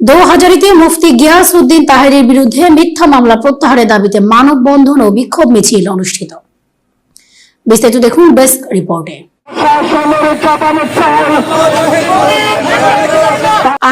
দোহাজারিতে মুফতি গিয়াস উদ্দিন তাহেরের বিরুদ্ধে মিথ্যা মামলা প্রত্যাহারের দাবিতে মানববন্ধন ও বিক্ষোভ মিছিল অনুষ্ঠিত। বিস্তারিত দেখুন বেস্ট রিপোর্টে।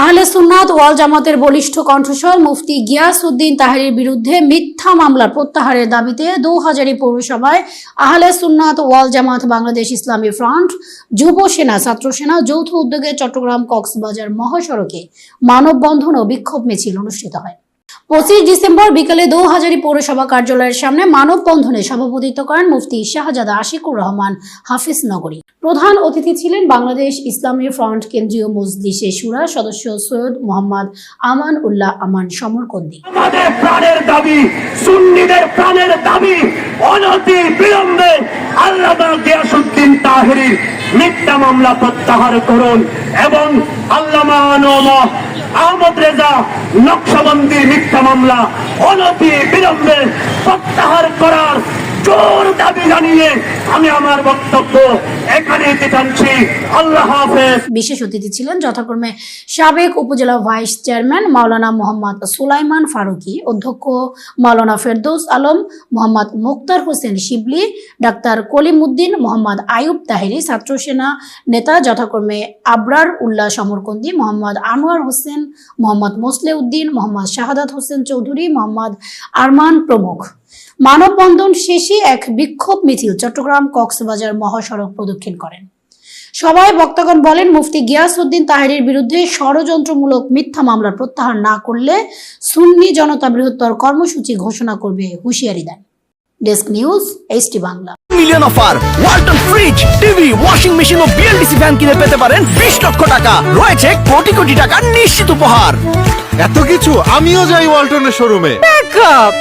আহলে সুন্নাত ওয়াল জামাতের বলিষ্ঠ কণ্ঠস্বর মুফতি গিয়াস উদ্দিন তাহারির বিরুদ্ধে মিথ্যা মামলার প্রত্যাহারের দাবিতে দোহাজারি পৌরসভায় আহলে সুন্নাত ওয়াল জামাত বাংলাদেশ ইসলামী ফ্রন্ট, যুব সেনা, ছাত্র সেনা, যৌথ উদ্যোগে চট্টগ্রাম কক্সবাজার মহাসড়কে মানববন্ধন ও বিক্ষোভ মিছিল অনুষ্ঠিত হয়। পঁচিশ ডিসেম্বর বিকেলে দোহাজারি পৌরসভা কার্যালয়ের সামনে মানববন্ধনে সভাপতিত্ব করেন মুফতি শাহজাদা আশিকুর রহমান, হাফিজ নগরী। প্রধান অতিথি ছিলেন বাংলাদেশ ইসলামী ফ্রন্ট কেন্দ্রীয় মজলিসে সুরা সদস্য সৈয়দ মোহাম্মদ আমান উল্লাহ আমান সমরকন্দি। আমাদের প্রাণের দাবি, সুন্নিদের প্রাণের দাবি, অনতি বিলম্বে মিথ্যা মামলা প্রত্যাহার করুন এবং আল্লামা আহমদ রেজা নকশবন্দির মিথ্যা মামলা অনতি বিলম্বে প্রত্যাহার করার জোর দাবি জানিয়ে আমি আমার বক্তব্য এখানে দিতে আল্লাহ হাফেজ। বিশেষ অতিথি ছিলেন যথাক্রমে সাবেক উপজেলা ভাইস চেয়ারম্যান মাওলানা মোহাম্মদ সুলাইমান ফারুকি, অধ্যক্ষ মাওলানা ফেরদৌস আলম, মোহাম্মদ মুক্তার হোসেন শিবলি, ডাক্তার কলিমুদ্দিন, মোহাম্মদ আয়ুব তাহেরি, ছাত্র সেনা নেতা যথাক্রমে আবরার উল্লাহ সমরকন্দি, মোহাম্মদ আনোয়ার হোসেন, মোহাম্মদ মোসলে উদ্দিন মোহাম্মদ শাহাদাত হোসেন চৌধুরী, মোহাম্মদ আরমান প্রমুখ। মানববন্ধন শেষে এক বিক্ষোভ মিছিল চট্টগ্রাম কক্সবাজার মহাসড়ক প্রদক্ষিণ করেন। সবাই বক্তাগণ বলেন মুফতি গিয়াস উদ্দিন তাহেরের বিরুদ্ধে ষড়যন্ত্রমূলক মিথ্যা মামলা প্রত্যাহার না করলে সুন্নি জনতা বৃহত্তর কর্মসূচি ঘোষণা করবে হুঁশিয়ারি দেন। Desk news HT Bangla. Million offer Walton fridge TV washing machine ও বিএলডিসি ফ্যান কিনে পেতে পারেন বিশ লক্ষ টাকা। রয়েছে কোটি কোটি টাকা নিশ্চিত উপহার। এত কিছু আমিও যাই ওয়ালটনের শোরুমে ব্যাকআপ